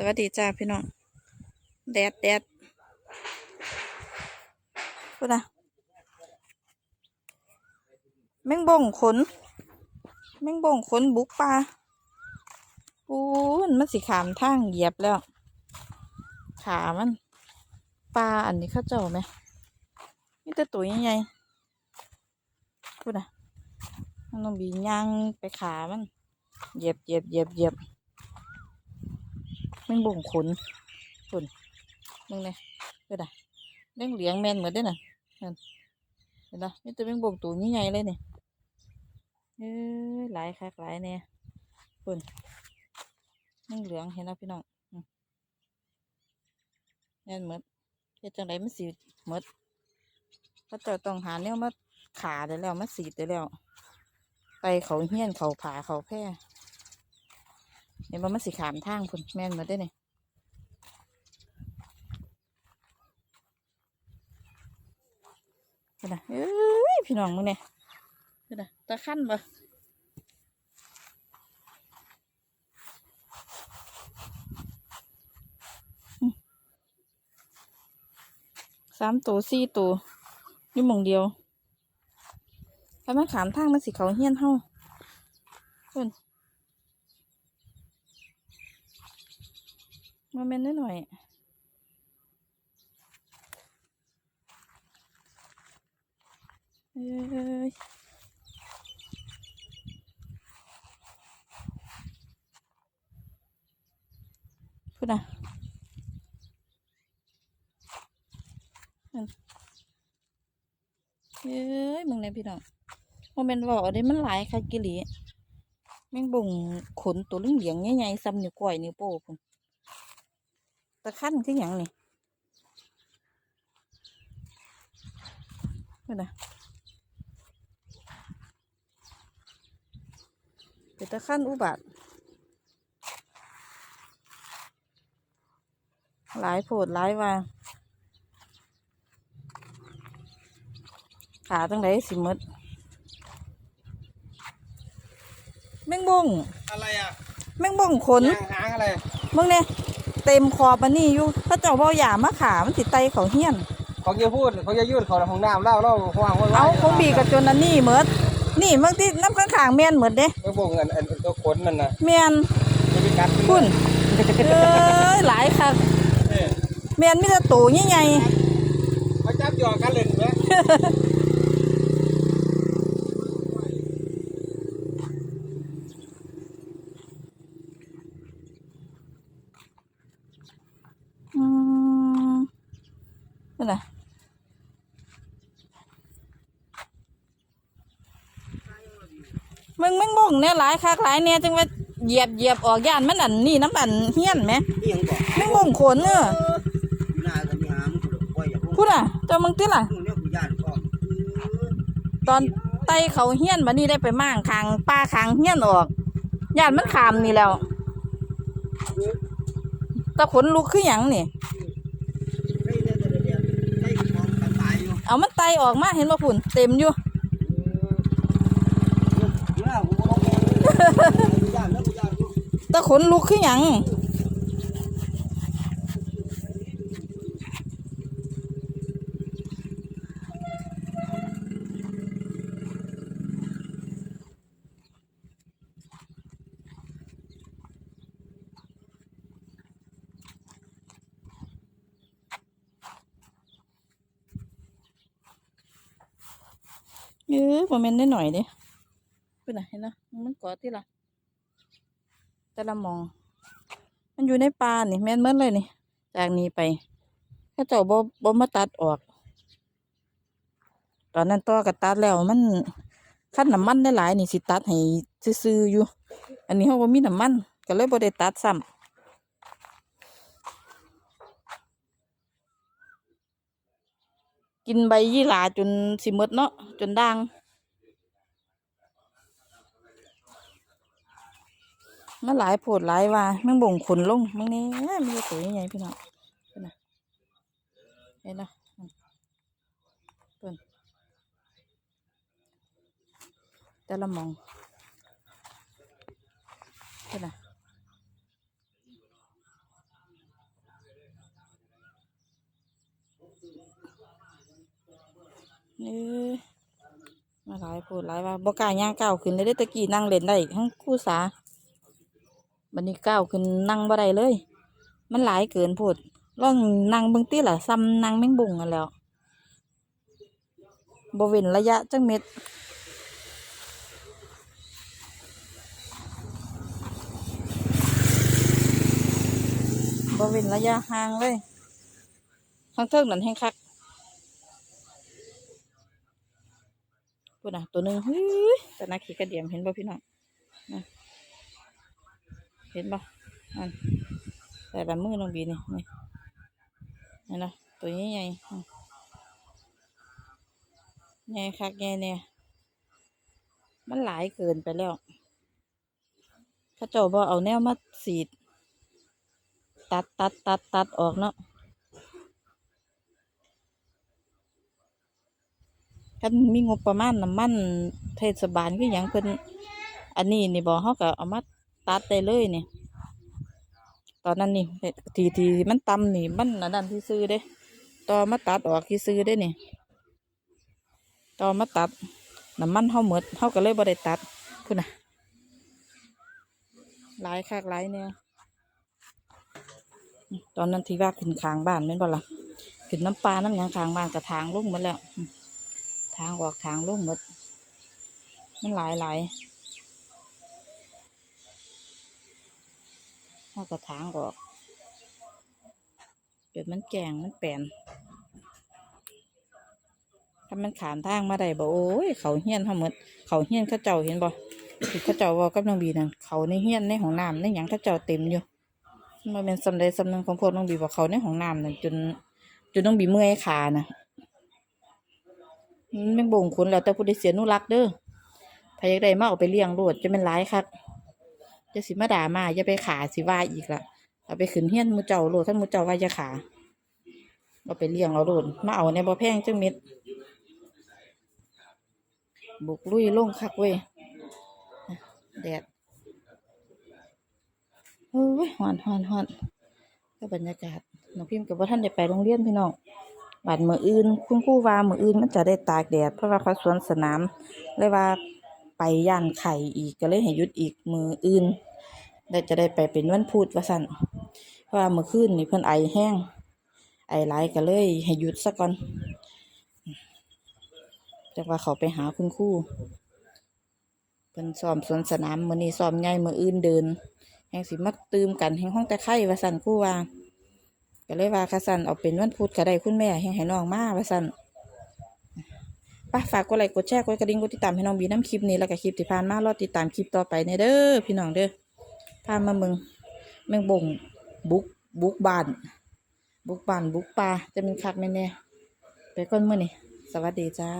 สวัสดีจ้าพี่น้อง แดดแดดพูดนะแมงบ่งขนแมงบ่งขนบุกปลาปูนมันสิขามทางเหยียบแล้ว ขามันปลาอันนี้เข้าเจ้าไหมนี่แต่ตัวใหญ่ๆพูดนะน้องบีย่างไปขามันเหยียบเหยียบเหยียบเหยียบ แมงบ่งขนขนมึงเนี่ยเห็นไแมงเหลียงแมนเหมือนเด้อน่ะนั่นเห็นปะนี่ตัวแมงบ่งตัวใหญ่เลยเนี่ยเอ้ยหลายคักหลายเนี่ยขนแมงเหลืองเห็นแล้วพี่น้องแม่นเหมือนเฮ็ดจังไดมันสีเหมือนถ้าเจ้าต้องหาแนวมาขาได้แล้วมาสีได้แล้วไปเขาเฮี้ยนเขาผาเขาแพร่ เห็นว่มันสิขามทางพุ่นแม่นมาได้เนี่ยเห็นนะเอ้ยพี่น้องมึงเนี่ยเห็นนะตะขั้นบ่สามตัวสี่ตัวนี่มองเดียวถ้ามันขามทางมันสิเขาเฮี้ยนเฮาพุ่น มาเมนนิดหน่อยเอ้ยพูดนะเอ้ยมึงเนี่ยพี่น้องโมเมนบอกได้มันหลายค่ะกิลีแม่งบ่งขนตัวเหลืองใหญ่ๆซ้ำนิ้วก้อยนิ้วโป้พุ่นตะขั้นคืออย่างนี่นี่นะเป็นตะขั้นอุบัติหลายโผดหลายว่าขาตั้งไหนสิหมดแมงบงอะไรอะแมงบงขนยางหางอะไรมึงเนี่ย เต็มคอปานนี่อยู่พระเจ้าเบาหยามาขามันติดไตเขาเฮี้ยนเขาจะพูดเขาจะยืดเขาในห้องน้ำเล่าเล่าเขาวางไว้เอาคงบีกับจนอันนี้เหมือดนี่บางที่น้ำข้างขางๆแมนเหมือดเด้ไม่บอกเงินอันตัวขนนั่นนะแมนจะไปกัดพุ่นเอ้ยหลายคักเออแมนไมแต่ได้ตัวใหญ่เขาจับหยอกกันเล่นไหม ๆอืมนั่นน่ะ มึงแมึงบ่งเนี่ยหลายคักหลายเนี่ยจังว่าเหยียบเหยียบออกย่านมันอันนี่น้ำอันเฮี้ยนไหมนี่ยังบอกแมึงบ่งขนเนอะหน้ากันยามกูปล่อยอย่าพุ่งพูดอะเจ้ามึงติล่ะเนี่ยกูย่านก็ตอนไตเขาเฮี้ยนบันนี้ได้ไปมั่างคางป้าคางเฮี้ยนออกย่านมันขามนี่แล้วแตะขนลุกคือหยังนี่ ไม่ได้แต่เดียวไม่มองกันตายอยู่เอามันไตออกมาเห็นว่าผุ่นเต็มอยู่เนี่ยกูบอกกูย่านแล้วกูย่าน แตะขนลุกคือหยังเออประมาณได้หน่อยเด้เป็นไงเห็นนะมันเกาะที่ละ แต่ละมอง มันอยู่ในป่านี่แม่นเมื่อเลยนี่ จากนี้ไปถ้าเจ้าบ่บ่มาตัดออก ตอนนั้นต่อกับตัดแล้วมันขั้นน้ำมันได้หลายนี่สิตัดให้ซื่อๆอยู่ อันนี้เขาบ่มีน้ำมัน ก็เลยบ่ได้ตัดซ้ำกินใบยี่หร่าจนสิมดเนาะจนด่าง มันหลายโผดหลายว่ามันบ่งขนลงมันนี่มีตัวใหญ่พี่น้องเห็นนะเปิ้นแต่ละมองเห็นนะนี่มาหลายโผดหลายว่าบกล้าย่างเก่าขึ้นเลยได้ตะกี้นั่งเล่นได้ทั้งคู่สา บันนี้ก้าวขึ้นนั่งบ่ได้เลย มันหลายเกินพูดลองนั่งเบิ่งติล่ะซ้ำนั่งแมงบุงกันแล้วบเว้นระยะจังเม็ดบริเวณระยะห่างเลยข้างเทิงนั่นแห้งคักพูดนะตัวหนึ่งเฮ้ยแต่นักขี่กระเดียมเห็นบ่พี่น้องนะ ห็นบ่อันแต่ละมือน้องบีนี่นี่เห็นะตัวใหญ่ใหญ่ใหญ่คักใหญ่เนี่ยมันหลายเกินไปแล้วข้าเจ้าบ่เอาแนวมาสีด ตัดตัดตัดตัดออกเนาะกันมีงบประมาณน้ำมันเทศบาลก็ยังเพิ่นอันนี้นี่บอกเขาก็เอามา ตัดได้เลยเนี่ยตอนนั้นนี่ทีทีมันตำนี่มันนนั้นที่ซื้อเด้ต่อมาตัดออกที่ซื้อได้เนี่ยต่อมาตัดน้ำมันเขาหมดเขาก็เลยบ่ได้ตัดพุ่นน่ะหลายคักหลายเนี่ยตอนนั้นที่ว่าขึ้นคางบ้านแม่นบ่ละขึ้นน้ำปลาน้ำยังคางบ้านกับทางลุ่มหมดแล้ว ทางออกทางลุ่มหมดมันหลายหลาย เอากระทางออกเกิดมันแกงมันแปนถ้ามันขามทางมาได้บ่โอ้ยเขาเฮี้ยนเขาหมดเขาเฮี้ยนเข้าเจ้าเห็นบ่เข้าเจ้าเว่ากับน้องบีนั่นเขาในเฮี้ยนในห้องน้ำในหยังเข้าเจ้าเต็มอยู่มันเป็นสำใดสำหนึ่งของพวกน้องบีบอกเขาในห้องน้ำน่ะจนจนน้องบีเมื่อยขานะมันบ่งคุณแล้วแต่ผู้ใดเสียนุรักษ์เด้อถ้าอยากได้มาเอาไปเลี้ยงโลดจะเป็นร้ายคัก จะสิมาด่ามาอย่าไปขาสิว่าอีกละเอาไปขึ้นเฮี้ยนมูเจ้าโลดท่านมูเจ้าว่าจะขาเอาไปเลี้ยงเอาโลดมาเอาในบ่อแพงจังม็ดบุกลุยลงคักเว้ยแดดเฮ้ยฮอนฮอนฮอนก็บรรยากาศน้องพิมพ์กับว่าท่านได้ไปโรงเรียนพี่น้องบาดมืออื่น คุณครูว่ามืออื่นมันจะได้ตากแดดเพราะว่าเขาสวนสนามเลยว่า ไปย่านไข่อีกก็เลยให้ยุดอีกมืออื่นได้จะได้ไปเป็นวันพุธว่าสั่นเพราะว่าเมื่อคืนนี่เพิ่อนไอแห้ง ไอหลก็เลยให้หยุดซะก่อนจากว่าเขาไปหาคุณครูเพิ่นซ้อมสวนสนามมือนี้ซ้อมใหญ่มืออื่นเดินแห่งสิมาตื่มกันแห่งห้องแตะไคร่ว่าสันกู้ว่าก็เลยว่าค่ะสันเอาเป็นวันพุธก็ได้คุณแม่แห่งให้น้องมาว่าสัน ป้าฝากกดไลค์กดแชร์กดกระดิ่งกดติดตามให้น้องบีน้ำคลิปนี้แล้วก็คลิปที่ผ่านมารอติดตามคลิปต่อไปในเด้อพี่น้องเด้อพามาเมืองเมืองบ่งบุกบุกบ้าน บุกบ้านบุกป่าจะเป็นคักแม่แน่ไปก่อนมื้อนี่สวัสดีจ้า